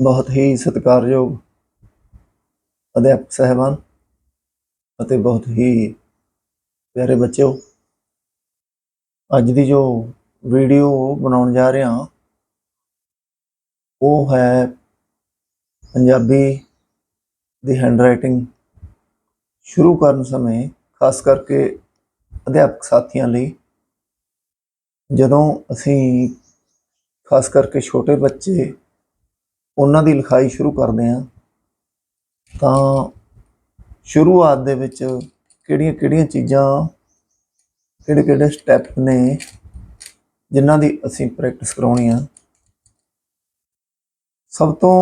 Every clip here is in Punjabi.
ਬਹੁਤ ਹੀ ਸਤਿਕਾਰਯੋਗ ਅਧਿਆਪਕ ਸਹਿਬਾਨ ਅਤੇ ਬਹੁਤ ਹੀ ਪਿਆਰੇ ਬੱਚਿਓ, ਅੱਜ ਦੀ ਜੋ ਵੀਡੀਓ ਬਣਾਉਣ ਜਾ ਰਹੇ ਹਾਂ ਉਹ ਹੈ ਪੰਜਾਬੀ ਦੀ ਹੈਂਡਰਾਈਟਿੰਗ ਸ਼ੁਰੂ ਕਰਨ ਸਮੇਂ, ਖਾਸ ਕਰਕੇ ਅਧਿਆਪਕ ਸਾਥੀਆਂ ਲਈ, ਜਦੋਂ ਅਸੀਂ ਖਾਸ ਕਰਕੇ ਛੋਟੇ ਬੱਚੇ ਉਹਨਾਂ ਦੀ ਲਿਖਾਈ ਸ਼ੁਰੂ ਕਰਦੇ ਹਾਂ, ਤਾਂ ਸ਼ੁਰੂਆਤ ਦੇ ਵਿੱਚ ਕਿਹੜੀਆਂ ਕਿਹੜੀਆਂ ਚੀਜ਼ਾਂ, ਕਿਹੜੇ ਕਿਹੜੇ ਸਟੈਪ ਨੇ ਜਿਨ੍ਹਾਂ ਦੀ ਅਸੀਂ ਪ੍ਰੈਕਟਿਸ ਕਰਾਉਣੀ ਆ। ਸਭ ਤੋਂ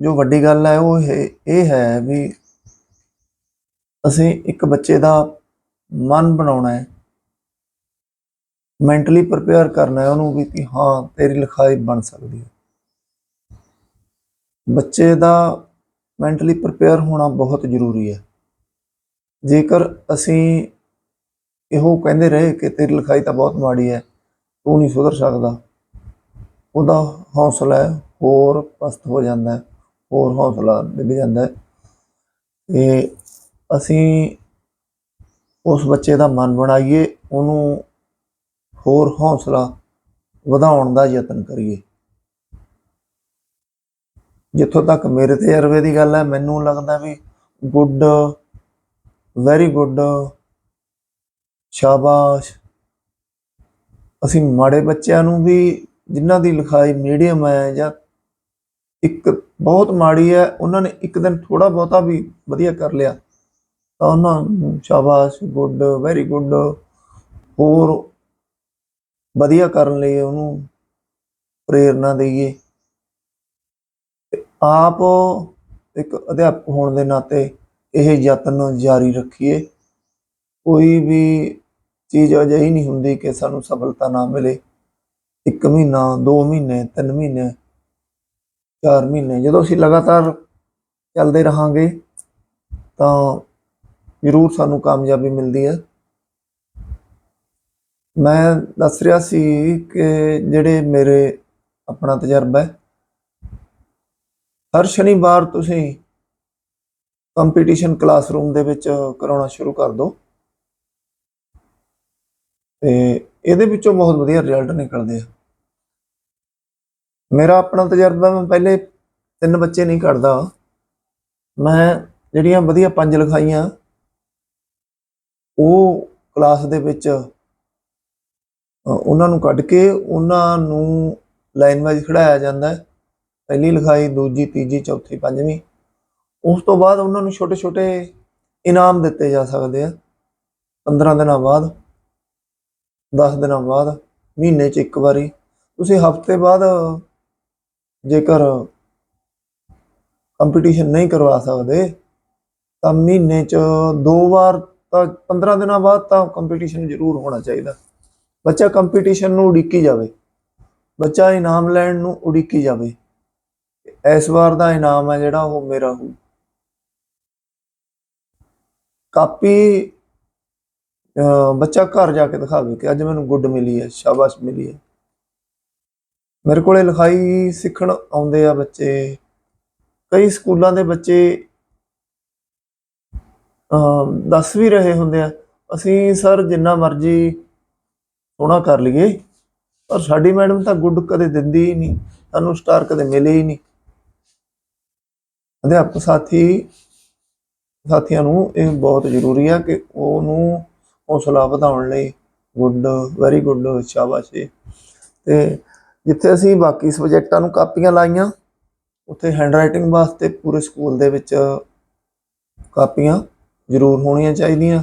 ਜੋ ਵੱਡੀ ਗੱਲ ਹੈ ਉਹ ਇਹ ਇਹ ਹੈ ਵੀ ਅਸੀਂ ਇੱਕ ਬੱਚੇ ਦਾ ਮਨ ਬਣਾਉਣਾ ਹੈ। ਮੈਂਟਲੀ ਪ੍ਰਪੇਅਰ ਕਰਨਾ ਹੈ ਉਹਨੂੰ ਵੀ ਕਿ ਹਾਂ, ਤੇਰੀ ਲਿਖਾਈ ਬਣ ਸਕਦੀ ਹੈ। ਬੱਚੇ ਦਾ ਮੈਂਟਲੀ ਪ੍ਰਪੇਅਰ ਹੋਣਾ ਬਹੁਤ ਜ਼ਰੂਰੀ ਹੈ। ਜੇਕਰ ਅਸੀਂ ਇਹੋ ਕਹਿੰਦੇ ਰਹੇ ਕਿ ਤੇਰੀ ਲਿਖਾਈ ਤਾਂ ਬਹੁਤ ਮਾੜੀ ਹੈ, ਤੂੰ ਨਹੀਂ ਸੁਧਰ ਸਕਦਾ, ਉਹਦਾ ਹੌਸਲਾ ਹੋਰ ਪਸਤ ਹੋ ਜਾਂਦਾ ਹੋਰ ਹੌਸਲਾ ਡਿੱਗ ਜਾਂਦਾ ਹੈ। ਤੇ ਅਸੀਂ ਉਸ ਬੱਚੇ ਦਾ ਮਨ ਬਣਾਈਏ, ਉਹਨੂੰ ਹੋਰ ਹੌਸਲਾ ਵਧਾਉਣ ਦਾ ਯਤਨ ਕਰੀਏ। ਜਿੱਥੋਂ ਤੱਕ ਮੇਰੇ ਤਜਰਬੇ ਦੀ ਗੱਲ ਹੈ, ਮੈਨੂੰ ਲੱਗਦਾ ਵੀ ਗੁੱਡ ਵੈਰੀ ਗੁੱਡ ਸ਼ਾਬਾਸ਼। ਅਸੀਂ ਮਾੜੇ ਬੱਚਿਆਂ ਨੂੰ ਵੀ ਜਿਨ੍ਹਾਂ ਦੀ ਲਿਖਾਈ ਮੀਡੀਅਮ ਹੈ ਜਾਂ ਇੱਕ ਬਹੁਤ ਮਾੜੀ ਹੈ, ਉਹਨਾਂ ਨੇ ਇੱਕ ਦਿਨ ਥੋੜਾ ਬਹੁਤਾ ਵੀ ਵਧੀਆ ਕਰ ਲਿਆ, ਤਾਂ ਉਹਨਾਂ ਨੂੰ ਸ਼ਾਬਾਸ਼, ਗੁੱਡ ਵੈਰੀ ਗੁੱਡ ਹੋਰ ਵਧੀਆ ਕਰਨ ਲਈ ਉਹਨੂੰ ਪ੍ਰੇਰਨਾ ਦੇਈਏ। ਆਪ ਇੱਕ ਅਧਿਆਪਕ ਹੋਣ ਦੇ ਨਾਤੇ ਇਹ ਯਤਨ ਜਾਰੀ ਰੱਖੀਏ। ਕੋਈ ਵੀ ਚੀਜ਼ ਅਜਿਹੀ ਨਹੀਂ ਹੁੰਦੀ ਕਿ ਸਾਨੂੰ ਸਫਲਤਾ ਨਾ ਮਿਲੇ। ਇੱਕ ਮਹੀਨਾ, ਦੋ ਮਹੀਨੇ, ਤਿੰਨ ਮਹੀਨੇ, ਚਾਰ ਮਹੀਨੇ, ਜਦੋਂ ਅਸੀਂ ਲਗਾਤਾਰ ਚੱਲਦੇ ਰਹਾਂਗੇ ਤਾਂ ਜ਼ਰੂਰ ਸਾਨੂੰ ਕਾਮਯਾਬੀ ਮਿਲਦੀ ਹੈ। ਮੈਂ ਦੱਸ ਰਿਹਾ ਸੀ ਕਿ ਜਿਹੜੇ ਮੇਰੇ ਆਪਣਾ ਤਜਰਬਾ ਹੈ, ਹਰ ਸ਼ਨੀਵਾਰ ਤੁਸੀਂ ਕੰਪੀਟੀਸ਼ਨ ਕਲਾਸਰੂਮ ਦੇ ਵਿੱਚ ਕਰਾਉਣਾ ਸ਼ੁਰੂ ਕਰ ਦਿਓ। ਤੇ ਇਹਦੇ ਵਿੱਚੋਂ ਬਹੁਤ ਵਧੀਆ ਰਿਜ਼ਲਟ ਨਿਕਲਦੇ ਆ। ਮੇਰਾ ਆਪਣਾ ਤਜਰਬਾ, ਮੈਂ ਪਹਿਲੇ ਤਿੰਨ ਬੱਚੇ ਨਹੀਂ ਕੱਢਦਾ। ਮੈਂ ਜਿਹੜੀਆਂ ਵਧੀਆ ਪੰਜ ਲਿਖਾਈਆਂ, ਉਹ ਕਲਾਸ ਦੇ ਵਿੱਚ ਉਹਨਾਂ ਨੂੰ ਕੱਢ ਕੇ ਉਹਨਾਂ ਨੂੰ ਲਾਈਨ ਵਾਈਜ਼ ਖੜਾਇਆ ਜਾਂਦਾ ਹੈ। ਪਹਿਲੀ ਲਿਖਾਈ, ਦੂਜੀ, ਤੀਜੀ, ਚੌਥੀ, ਪੰਜਵੀਂ। ਉਸ ਤੋਂ ਬਾਅਦ ਉਹਨਾਂ ਨੂੰ ਛੋਟੇ ਛੋਟੇ ਇਨਾਮ ਦਿੱਤੇ ਜਾ ਸਕਦੇ ਆ। 15 ਦਿਨਾਂ ਬਾਅਦ 10 ਦਿਨਾਂ ਬਾਅਦ, ਮਹੀਨੇ 'ਚ ਇੱਕ ਵਾਰੀ। ਤੁਸੀਂ ਹਫ਼ਤੇ ਬਾਅਦ ਜੇਕਰ ਕੰਪੀਟੀਸ਼ਨ ਨਹੀਂ ਕਰਵਾ ਸਕਦੇ, ਤਾਂ ਮਹੀਨੇ 'ਚ ਦੋ ਵਾਰ ਤਾਂ 15 ਦਿਨਾਂ ਬਾਅਦ ਤਾਂ ਕੰਪੀਟੀਸ਼ਨ ਜ਼ਰੂਰ ਹੋਣਾ ਚਾਹੀਦਾ। ਬੱਚਾ ਕੰਪੀਟੀਸ਼ਨ ਨੂੰ ਉਡੀਕੀ ਜਾਵੇ, ਬੱਚਾ ਇਨਾਮ ਲੈਣ ਨੂੰ ਉਡੀਕੀ ਜਾਵੇ, ਇਸ ਵਾਰ ਦਾ ਇਨਾਮ ਹੈ ਜਿਹੜਾ ਉਹ ਮੇਰਾ ਹੋ ਕਾਪੀ ਬੱਚਾ ਘਰ ਜਾ ਕੇ ਦਿਖਾਵੇ ਕਿ ਅੱਜ ਮੈਨੂੰ ਗੁੱਡ ਮਿਲੀ ਹੈ, ਸ਼ਾਬਾਸ਼ ਮਿਲੀ ਹੈ। ਮੇਰੇ ਕੋਲੇ ਲਿਖਾਈ ਸਿੱਖਣ ਆਉਂਦੇ ਆ ਬੱਚੇ। ਕਈ ਸਕੂਲਾਂ ਦੇ ਬੱਚੇ, ਅਹ ਦੱਸ ਵੀ ਰਹੇ ਹੁੰਦੇ ਆ, ਅਸੀਂ ਸਰ ਜਿੰਨਾ ਮਰਜ਼ੀ ਸੋਹਣਾ ਕਰ ਲਈਏ। ਪਰ ਸਾਡੀ ਮੈਡਮ ਤਾਂ ਗੁੱਡ ਕਦੇ ਦਿੰਦੀ ਹੀ ਨਹੀਂ। ਸਾਨੂੰ ਸਟਾਰ ਕਦੇ ਮਿਲੇ ਹੀ ਨਹੀਂ। ਅਧਿਆਪਕ ਸਾਥੀ, ਸਾਥੀਆਂ ਨੂੰ ਇਹ ਬਹੁਤ ਜ਼ਰੂਰੀ ਆ ਕਿ ਉਹਨੂੰ ਹੌਸਲਾ ਵਧਾਉਣ ਲਈ ਗੁੱਡ ਵੈਰੀ ਗੁੱਡ, ਸ਼ਾਬਾਸ਼ੇ ਤੇ ਜਿੱਥੇ ਅਸੀਂ ਬਾਕੀ ਸਬਜੈਕਟਾਂ ਨੂੰ ਕਾਪੀਆਂ ਲਾਈਆਂ, ਉੱਥੇ ਹੈਂਡਰਾਈਟਿੰਗ ਵਾਸਤੇ ਪੂਰੇ ਸਕੂਲ ਦੇ ਵਿੱਚ ਕਾਪੀਆਂ ਜ਼ਰੂਰ ਹੋਣੀਆਂ ਚਾਹੀਦੀਆਂ।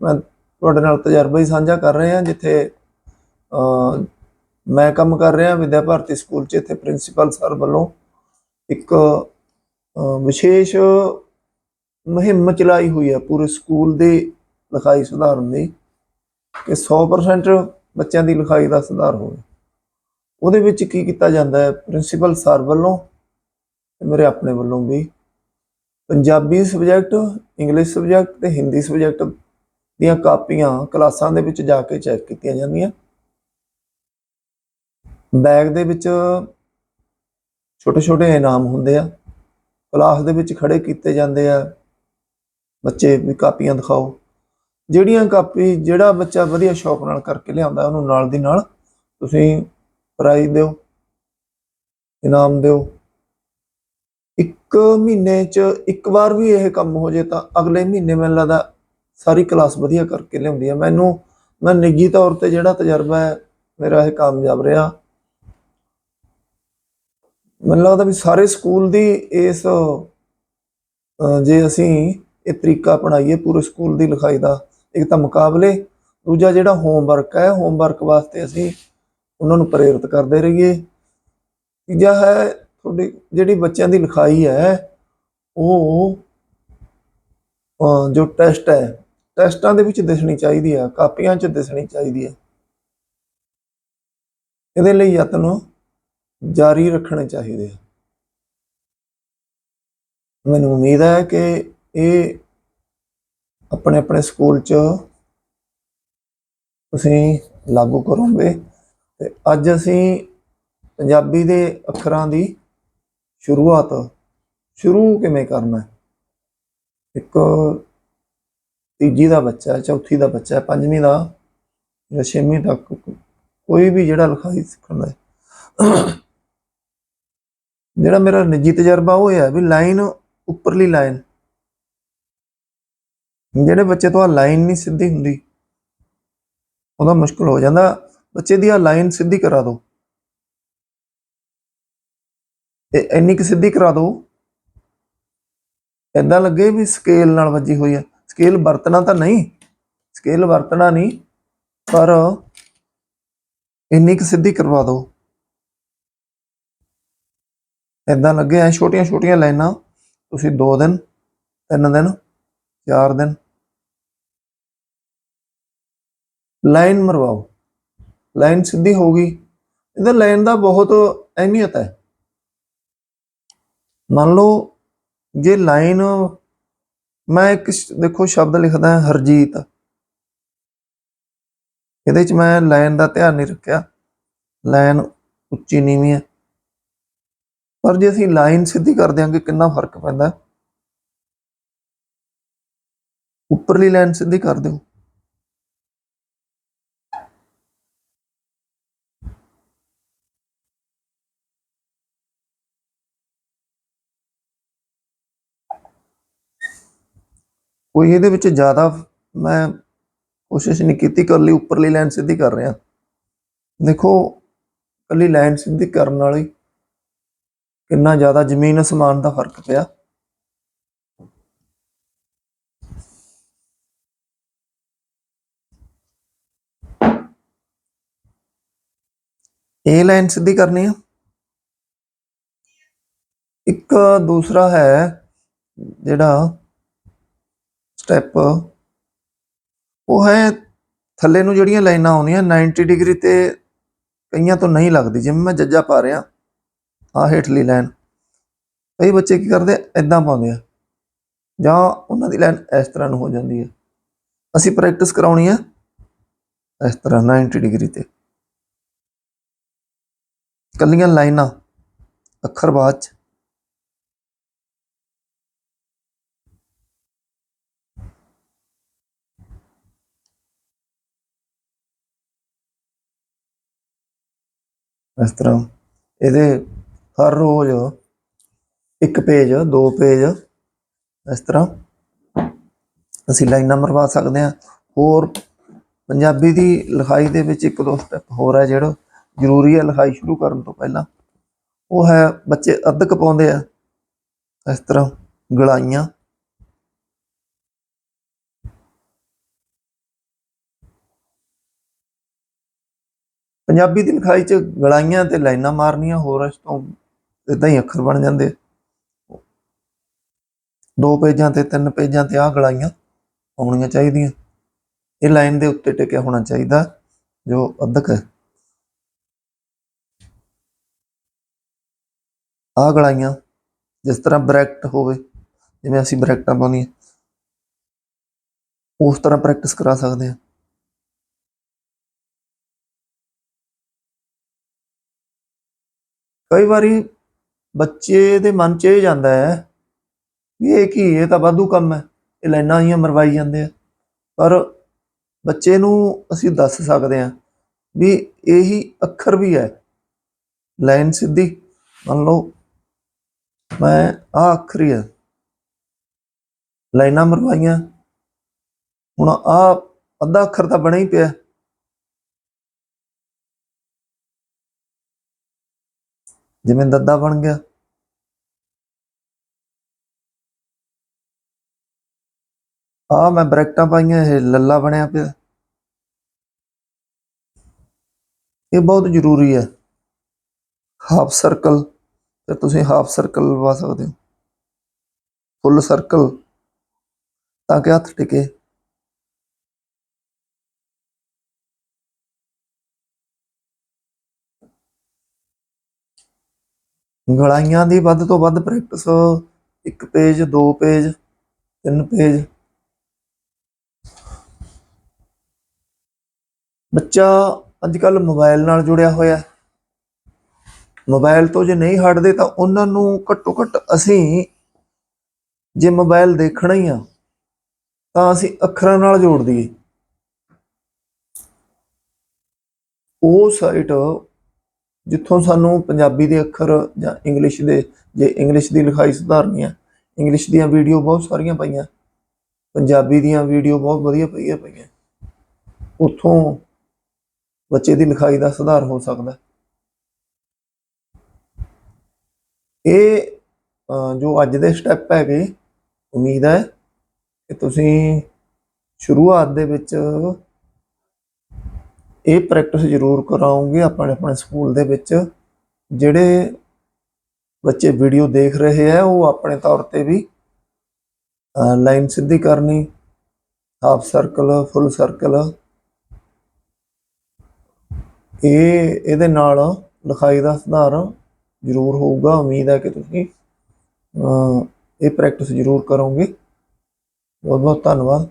ਮੈਂ ਤੁਹਾਡੇ ਨਾਲ ਤਜਰਬਾ ਹੀ ਸਾਂਝਾ ਕਰ ਰਿਹਾ ਹਾਂ ਜਿੱਥੇ ਮੈਂ ਕੰਮ ਕਰ ਰਿਹਾ ਵਿਦਿਆ ਭਾਰਤੀ ਸਕੂਲ 'ਚ, ਇੱਥੇ ਪ੍ਰਿੰਸੀਪਲ ਸਰ ਵੱਲੋਂ ਇੱਕ ਵਿਸ਼ੇਸ਼ ਮੁਹਿੰਮ ਚਲਾਈ ਹੋਈ ਹੈ ਪੂਰੇ ਸਕੂਲ ਦੇ ਲਿਖਾਈ ਸੁਧਾਰਨ ਦੀ ਕਿ 100% ਬੱਚਿਆਂ ਦੀ ਲਿਖਾਈ ਦਾ ਸੁਧਾਰ ਹੋਵੇ। ਉਹਦੇ ਵਿੱਚ ਕੀ ਕੀਤਾ ਜਾਂਦਾ ਹੈ? ਪ੍ਰਿੰਸੀਪਲ ਸਰ ਵੱਲੋਂ ਤੇ ਮੇਰੇ ਆਪਣੇ ਵੱਲੋਂ ਵੀ ਪੰਜਾਬੀ ਸਬਜੈਕਟ, ਇੰਗਲਿਸ਼ ਸਬਜੈਕਟ ਤੇ ਹਿੰਦੀ ਸਬਜੈਕਟ ਦੀਆਂ ਕਾਪੀਆਂ ਕਲਾਸਾਂ ਦੇ ਵਿੱਚ ਜਾ ਕੇ ਚੈੱਕ ਕੀਤੀਆਂ ਜਾਂਦੀਆਂ। ਬੈਗ ਦੇ ਵਿੱਚ ਛੋਟੇ ਛੋਟੇ ਇਨਾਮ ਹੁੰਦੇ ਆ। ਕਲਾਸ ਦੇ ਵਿੱਚ ਖੜੇ ਕੀਤੇ ਜਾਂਦੇ ਆ। ਬੱਚੇ ਵੀ ਕਾਪੀਆਂ ਦਿਖਾਓ। ਜਿਹੜੀਆਂ ਕਾਪੀ, ਜਿਹੜਾ ਬੱਚਾ ਵਧੀਆ ਸ਼ੌਕ ਨਾਲ ਕਰਕੇ ਲਿਆਉਂਦਾ, ਉਹਨੂੰ ਨਾਲ ਦੀ ਨਾਲ ਤੁਸੀਂ ਪ੍ਰਾਈਜ਼ ਦਿਓ, ਇਨਾਮ ਦਿਓ। ਇੱਕ ਮਹੀਨੇ 'ਚ ਇੱਕ ਵਾਰ ਵੀ ਇਹ ਕੰਮ ਹੋ ਜੇ ਤਾਂ ਅਗਲੇ ਮਹੀਨੇ ਮੈਨੂੰ ਲੱਗਦਾ ਸਾਰੀ ਕਲਾਸ ਵਧੀਆ ਕਰਕੇ ਲਿਆਉਂਦੀ ਹੈ ਮੈਨੂੰ, ਮੈਂ ਨਿੱਜੀ ਤੌਰ ਤੇ ਜਿਹੜਾ ਤਜਰਬਾ ਹੈ, ਮੇਰਾ ਇਹ ਕਾਮਯਾਬ ਰਿਹਾ। ਮੈਨੂੰ ਲੱਗਦਾ ਵੀ ਸਾਰੇ ਸਕੂਲ ਦੀ ਇਸ ਜੇ ਅਸੀਂ ਇਹ ਤਰੀਕਾ ਅਪਣਾਈਏ ਪੂਰੇ ਸਕੂਲ ਦੀ ਲਿਖਾਈ ਦਾ, ਇੱਕ ਤਾਂ ਮੁਕਾਬਲੇ, ਦੂਜਾ ਜਿਹੜਾ ਹੋਮਵਰਕ ਹੈ ਹੋਮਵਰਕ ਵਾਸਤੇ ਅਸੀਂ ਉਹਨਾਂ ਨੂੰ ਪ੍ਰੇਰਿਤ ਕਰਦੇ ਰਹੀਏ। ਤੀਜਾ ਹੈ, ਤੁਹਾਡੀ ਜਿਹੜੀ ਬੱਚਿਆਂ ਦੀ ਲਿਖਾਈ ਹੈ, ਉਹ ਜੋ ਟੈਸਟ ਹੈ ਟੈਸਟਾਂ ਦੇ ਵਿੱਚ ਦਿਸਣੀ ਚਾਹੀਦੀ ਹੈ, ਕਾਪੀਆਂ 'ਚ ਦਿਸਣੀ ਚਾਹੀਦੀ ਹੈ। ਇਹਦੇ ਲਈ ਯਤਨ ਜਾਰੀ ਰੱਖਣੇ ਚਾਹੀਦੇ ਆ ਮੈਨੂੰ ਉਮੀਦ ਹੈ ਕਿ ਇਹ ਆਪਣੇ ਆਪਣੇ ਸਕੂਲ 'ਚ ਤੁਸੀਂ ਲਾਗੂ ਕਰੋਗੇ ਤੇ ਅੱਜ ਅਸੀਂ ਪੰਜਾਬੀ ਦੇ ਅੱਖਰਾਂ ਦੀ ਸ਼ੁਰੂਆਤ ਸ਼ੁਰੂ ਕਿਵੇਂ ਕਰਨਾ ਇੱਕ ਤੀਜੀ ਦਾ ਬੱਚਾ ਹੈ, ਚੌਥੀ ਦਾ ਬੱਚਾ ਹੈ, ਪੰਜਵੀਂ ਦਾ ਜਾਂ ਛੇਵੀਂ ਤੱਕ ਕੋਈ ਵੀ ਜਿਹੜਾ ਲਿਖਾਈ ਸਿੱਖਣ ਦਾ ਹੈ। ਜਿਹੜਾ ਮੇਰਾ ਨਿੱਜੀ ਤਜਰਬਾ ਉਹ ਹੈ ਵੀ ਲਾਈਨ ਉੱਪਰਲੀ ਲਾਈਨ। ਜਿਹੜੇ ਬੱਚੇ ਤੋਂ ਆ ਲਾਈਨ ਨਹੀਂ ਸਿੱਧੀ ਹੁੰਦੀ, ਉਹਦਾ ਮੁਸ਼ਕਲ ਹੋ ਜਾਂਦਾ। ਬੱਚੇ ਦੀ ਆ ਲਾਈਨ ਸਿੱਧੀ ਕਰਾ ਦਿਓ ਤੇ ਇੰਨੀ ਕਿ ਸਿੱਧੀ ਕਰਾ ਦਿਓ ਏਦਾਂ ਲੱਗੇ ਵੀ ਸਕੇਲ ਨਾਲ ਵੱਜੀ ਹੋਈ ਹੈ ਸਕੇਲ ਵਰਤਣਾ ਤਾਂ ਨਹੀਂ ਸਕੇਲ ਵਰਤਣਾ ਨਹੀਂ, ਪਰ ਇੰਨੀ ਕਿ ਸਿੱਧੀ ਕਰਵਾ ਦਿਓ ਏਦਾਂ ਲੱਗੇ ਐ ਛੋਟੀਆਂ ਛੋਟੀਆਂ ਲਾਈਨਾਂ, ਤੁਸੀਂ 2 ਦਿਨ 3 ਦਿਨ 4 ਦਿਨ। ਲਾਈਨ ਮਰਵਾਓ। ਲਾਈਨ ਸਿੱਧੀ ਹੋਊਗੀ ਇਹਦਾ ਲਾਈਨ ਦਾ ਬਹੁਤ ਅਹਿਮੀਅਤ ਹੈ। ਮੰਨ ਲਓ, ਜੇ ਲਾਈਨ, ਮੈਂ ਇੱਕ ਦੇਖੋ, ਸ਼ਬਦ ਲਿਖਦਾ ਹਾਂ, ਹਰਜੀਤ। ਇਹਦੇ ਚ ਮੈਂ ਲਾਈਨ ਦਾ ਧਿਆਨ ਨਹੀਂ ਰੱਖਿਆ। ਲਾਈਨ ਉੱਚੀ ਨੀਵੀਂ ਹੈ। ਪਰ ਜੇ ਅਸੀਂ ਲਾਈਨ ਸਿੱਧੀ ਕਰ ਦਿਆਂਗੇ, ਕਿੰਨਾ ਫ਼ਰਕ ਪੈਂਦਾ? ਉੱਪਰਲੀ ਲਾਈਨ ਸਿੱਧੀ ਕਰ ਦਿਓ। ਕੋਈ ਇਹਦੇ ਵਿੱਚ ਜ਼ਿਆਦਾ ਮੈਂ ਕੋਸ਼ਿਸ਼ ਨਹੀਂ ਕੀਤੀ ਕਰ ਲਈ ਉੱਪਰਲੀ ਲਾਈਨ ਸਿੱਧੀ ਕਰ ਰਿਹਾ। ਦੇਖੋ ਕੱਲੀ ਲਾਈਨ ਸਿੱਧੀ ਕਰਨ ਵਾਲੀ ਕਿੰਨਾ ਜ਼ਿਆਦਾ ਜ਼ਮੀਨ ਅਸਮਾਨ ਦਾ ਫ਼ਰਕ ਪਿਆ। ਇਹ ਲਾਈਨ ਸਿੱਧੀ ਕਰਨੀ ਆ। ਇੱਕ ਦੂਸਰਾ ਹੈ ਜਿਹੜਾ ਸਟੈਪ ਉਹ ਹੈ ਥੱਲੇ ਨੂੰ ਜਿਹੜੀਆਂ ਲਾਈਨਾਂ ਆਉਂਦੀਆਂ 90 ਡਿਗਰੀ ਤੇ ਕਈਆਂ ਤੋਂ ਨਹੀਂ ਲੱਗਦੀ, ਜਿਵੇਂ ਮੈਂ ਜੱਜਾ ਪਾ ਰਿਹਾ। ਆ ਹੇਠਲੀ ਲਾਈਨ। ਕਈ ਬੱਚੇ ਕੀ ਕਰਦੇ ਐਦਾਂ ਪਾਉਂਦੇ ਆ। ਜਾਂ ਉਹਨਾਂ ਦੀ ਲਾਈਨ ਇਸ ਤਰ੍ਹਾਂ ਨੂੰ ਹੋ ਜਾਂਦੀ ਹੈ ਅਸੀਂ ਪ੍ਰੈਕਟਿਸ ਕਰਾਉਣੀ ਹੈ ਇਸ ਤਰ੍ਹਾਂ 90 ਡਿਗਰੀ ਤੇ। ਕੱਲੀਆਂ ਲਾਈਨਾਂ, ਅੱਖਰ ਬਾਅਦ ਚ। ਇਸ ਤਰ੍ਹਾਂ ਇਹਦੇ ਹਰ ਰੋਜ਼ ਇੱਕ ਪੇਜ ਦੋ ਪੇਜ ਇਸ ਤਰ੍ਹਾਂ ਅਸੀਂ ਲਾਈਨਾਂ ਮਰਵਾ ਸਕਦੇ ਹਾਂ। ਹੋਰ ਪੰਜਾਬੀ ਦੀ ਲਿਖਾਈ ਦੇ ਵਿੱਚ ਇੱਕ ਦੋ ਸਟੈਪ ਹੋਰ ਹੈ ਜਿਹੜਾ ਜ਼ਰੂਰੀ ਹੈ ਲਿਖਾਈ ਸ਼ੁਰੂ ਕਰਨ ਤੋਂ ਪਹਿਲਾਂ। ਉਹ ਹੈ ਬੱਚੇ ਅੱਧਕ ਪਾਉਂਦੇ ਆ, ਇਸ ਤਰ੍ਹਾਂ ਗਲਾਈਆਂ। ਪੰਜਾਬੀ ਦੀ ਲਿਖਾਈ 'ਚ ਗਲਾਈਆਂ ਤੇ ਲਾਈਨਾਂ ਮਾਰਨੀਆਂ ਹੋਰ ਇਸ ਤੋਂ ਇਦਾਂ ਹੀ ਅੱਖਰ ਬਣ ਜਾਂਦੇ ਦੋ ਪੇਜਾਂ ਤੇ, ਤਿੰਨ ਪੇਜਾਂ ਤੇ ਆਹ ਗਲਾਈਆਂ ਆਉਣੀਆਂ ਚਾਹੀਦੀਆਂ। ਇਹ ਲਾਈਨ ਦੇ ਉੱਤੇ ਟਿਕਿਆ ਹੋਣਾ ਚਾਹੀਦਾ, ਜੋ ਅੱਧਕ ਹੈ। ਆਹ ਗਲਾਈਆਂ ਜਿਸ ਤਰ੍ਹਾਂ ਬ੍ਰੈਕਟ ਹੋਵੇ, ਜਿਵੇਂ ਅਸੀਂ ਬ੍ਰੈਕਟਾਂ ਪਾਉਂਦੀਆਂ, ਉਸ ਤਰ੍ਹਾਂ ਪ੍ਰੈਕਟਿਸ ਕਰਾ ਸਕਦੇ ਹਾਂ। ਕਈ ਵਾਰੀ ਬੱਚੇ ਦੇ ਮਨ 'ਚ ਇਹ ਜਾਂਦਾ ਹੈ ਵੀ ਇਹ ਕੀ, ਇਹ ਤਾਂ ਵਾਧੂ ਕੰਮ ਹੈ, ਇਹ ਲਾਈਨਾਂ ਹੀ ਮਰਵਾਈ ਜਾਂਦੇ ਆ। ਪਰ ਬੱਚੇ ਨੂੰ ਅਸੀਂ ਦੱਸ ਸਕਦੇ ਹਾਂ ਵੀ ਇਹੀ ਅੱਖਰ ਵੀ ਹੈ, ਲਾਈਨ ਸਿੱਧੀ। ਮੰਨ ਲਓ, ਮੈਂ ਆ ਅੱਖਰ ਹੀ ਹੈ ਲਾਈਨਾਂ ਮਰਵਾਈਆਂ, ਹੁਣ ਆ ਅੱਧਾ ਅੱਖਰ ਤਾਂ ਬਣਿਆ ਹੀ ਪਿਆ। ਜਿਵੇਂ ਦੱਦਾ ਬਣ ਗਿਆ। ਆ ਮੈਂ ਬ੍ਰੈਕਟਾਂ ਪਾਈਆਂ, ਇਹ ਲੱਲਾ ਬਣਿਆ ਪਿਆ। ਇਹ ਬਹੁਤ ਜ਼ਰੂਰੀ ਹੈ। ਹਾਫ ਸਰਕਲ, ਤੇ ਤੁਸੀਂ ਹਾਫ ਸਰਕਲ ਲਵਾ ਸਕਦੇ ਹੋ। ਫੁੱਲ ਸਰਕਲ, ਤਾਂ ਕਿ ਹੱਥ ਟਿਕੇ। ਗਲਾਈਆਂ ਦੀ ਵੱਧ ਤੋਂ ਵੱਧ ਪ੍ਰੈਕਟਿਸ ਇੱਕ ਪੇਜ ਦੋ ਪੇਜ ਤਿੰਨ ਪੇਜ ਬੱਚਾ ਅੱਜ ਕੱਲ ਮੋਬਾਈਲ ਨਾਲ ਜੁੜਿਆ ਹੋਇਆ। ਮੋਬਾਈਲ ਤੋਂ ਜੇ ਨਹੀਂ ਹਟਦੇ ਤਾਂ ਉਹਨਾਂ ਨੂੰ ਘੱਟੋ ਘੱਟ ਅਸੀਂ ਜੇ ਮੋਬਾਈਲ ਦੇਖਣਾ ਹੀ ਆ, ਤਾਂ ਅਸੀਂ ਅੱਖਰਾਂ ਨਾਲ ਜੋੜ ਦਈਏ। ਉਹ ਸਾਈਟ ਜਿੱਥੋਂ ਸਾਨੂੰ ਪੰਜਾਬੀ ਦੇ ਅੱਖਰ ਜਾਂ ਇੰਗਲਿਸ਼ ਦੇ, ਜੇ ਇੰਗਲਿਸ਼ ਦੀ ਲਿਖਾਈ ਸੁਧਾਰਨੀ ਆ, ਇੰਗਲਿਸ਼ ਦੀਆਂ ਵੀਡੀਓ ਬਹੁਤ ਸਾਰੀਆਂ ਪਈਆਂ, ਪੰਜਾਬੀ ਦੀਆਂ ਵੀਡੀਓ ਬਹੁਤ ਵਧੀਆ ਪਈਆਂ ਪਈਆਂ। ਉੱਥੋਂ ਬੱਚੇ ਦੀ ਲਿਖਾਈ ਦਾ ਸੁਧਾਰ ਹੋ ਸਕਦਾ ਇਹ ਜੋ ਅੱਜ ਦੇ ਸਟੈਪ ਹੈਗੇ, ਉਮੀਦ ਹੈ ਕਿ ਤੁਸੀਂ ਸ਼ੁਰੂਆਤ ਦੇ ਵਿੱਚ ਇਹ ਪ੍ਰੈਕਟਿਸ ਜ਼ਰੂਰ ਕਰਾਉਂਗੇ ਆਪਣੇ ਆਪਣੇ ਸਕੂਲ ਦੇ ਵਿੱਚ। ਜਿਹੜੇ ਬੱਚੇ ਵੀਡੀਓ ਦੇਖ ਰਹੇ ਆ ਉਹ ਆਪਣੇ ਤੌਰ ਤੇ ਵੀ ਲਾਈਨ ਸਿੱਧੀ ਕਰਨੀ ਹਾਫ ਸਰਕਲ ਫੁੱਲ ਸਰਕਲ ਇਹ, ਇਹਦੇ ਨਾਲ ਲਿਖਾਈ ਦਾ ਸੁਧਾਰ ਜ਼ਰੂਰ ਹੋਊਗਾ। ਉਮੀਦ ਹੈ ਕਿ ਤੁਸੀਂ ਇਹ ਪ੍ਰੈਕਟਿਸ ਜ਼ਰੂਰ ਕਰੋਗੇ। ਬਹੁਤ ਬਹੁਤ ਧੰਨਵਾਦ।